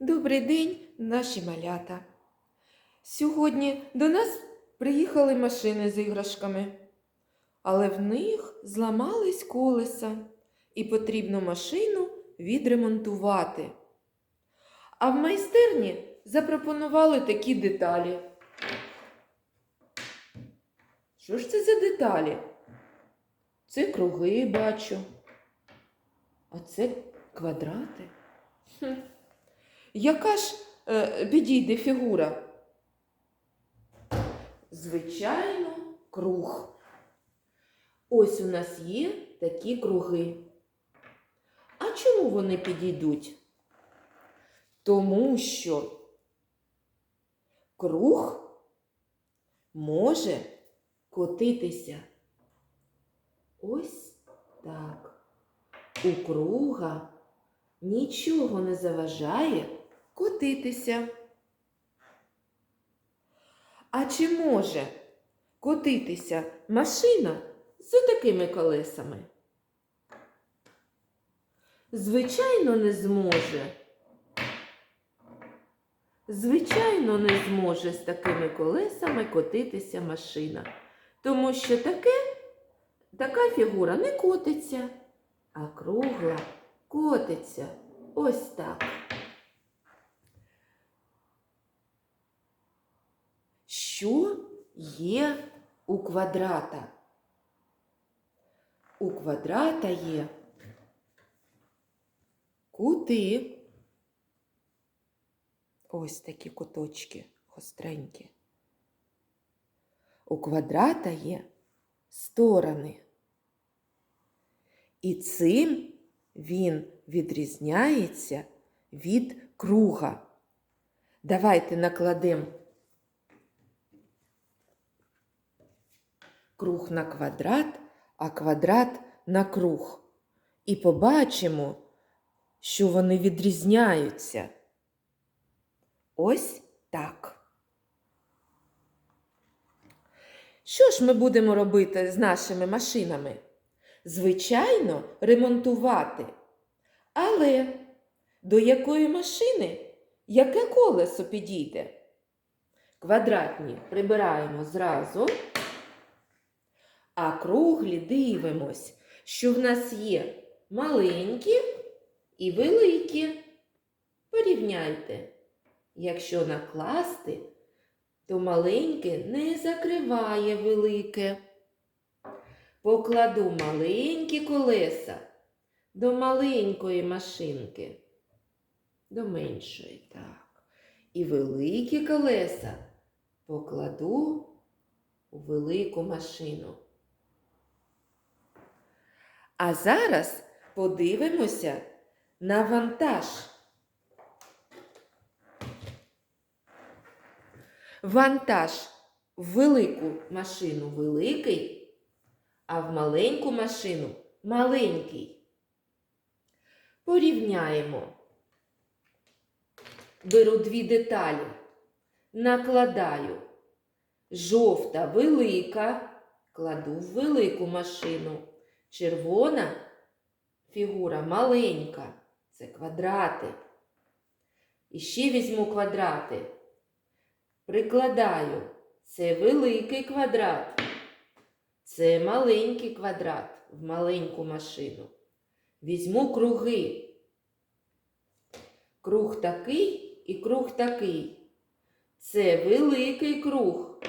Добрий день, наші малята. Сьогодні до нас приїхали машини з іграшками, але в них зламались колеса і потрібно машину відремонтувати. А в майстерні запропонували такі деталі. Що ж це за деталі? Це круги бачу. А це квадрати. Яка ж е, підійде фігура? Звичайно, круг. Ось у нас є такі круги. А чому вони підійдуть? Тому що круг може котитися. Ось так. У круга нічого не заважає котитися. А чи може котитися машина з такими колесами? Звичайно, не зможе. Звичайно, не зможе з такими колесами котитися машина, тому що таке, така фігура не котиться, а кругла котиться ось так. Що є у квадрата? У квадрата є кути. Ось такі куточки гостренькі. У квадрата є сторони. І цим він відрізняється від круга. Давайте накладемо круг на квадрат, а квадрат на круг. І побачимо, що вони відрізняються. Ось так. Що ж ми будемо робити з нашими машинами? Звичайно, ремонтувати. Але до якої машини яке колесо підійде? Квадратні прибираємо зразу, а круглі дивимось, що в нас є маленькі і великі. Порівняйте. Якщо накласти, то маленьке не закриває велике. Покладу маленькі колеса до маленької машинки, до меншої, так. І великі колеса покладу у велику машину. А зараз подивимося на вантаж. Вантаж в велику машину великий, а в маленьку машину маленький. Порівняємо. Беру дві деталі, накладаю. Жовта велика, кладу в велику машину. Червона фігура маленька, це квадрати. І ще візьму квадрати. Прикладаю, це великий квадрат, це маленький квадрат в маленьку машину. Візьму круги. Круг такий і круг такий. Це великий круг,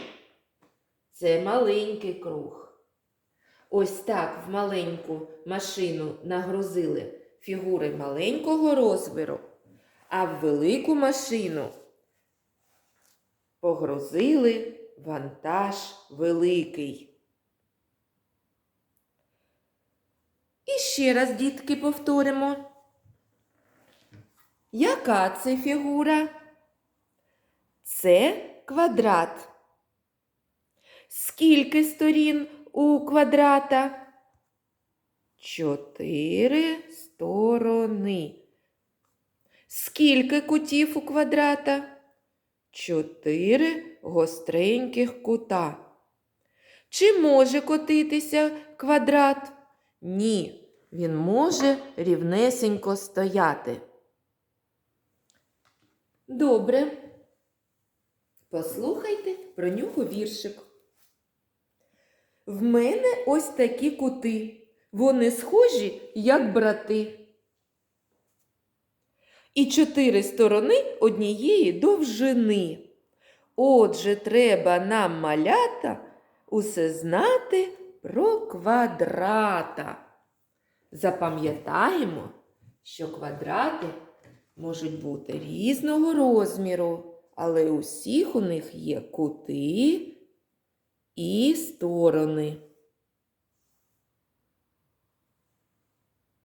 це маленький круг. Ось так в маленьку машину нагрузили фігури маленького розміру, а в велику машину погрузили вантаж великий. І ще раз, дітки, повторимо. Яка це фігура? Це квадрат. Скільки сторін у квадрата? Чотири сторони. Скільки кутів у квадрата? Чотири гостреньких кута. Чи може котитися квадрат? Ні, він може рівнесенько стояти. Добре. Послухайте про нього віршик. В мене ось такі кути. Вони схожі, як брати. І чотири сторони однієї довжини. Отже, треба нам малята усе знати про квадрата. Запам'ятаємо, що квадрати можуть бути різного розміру, але у всіх у них є кути і сторони.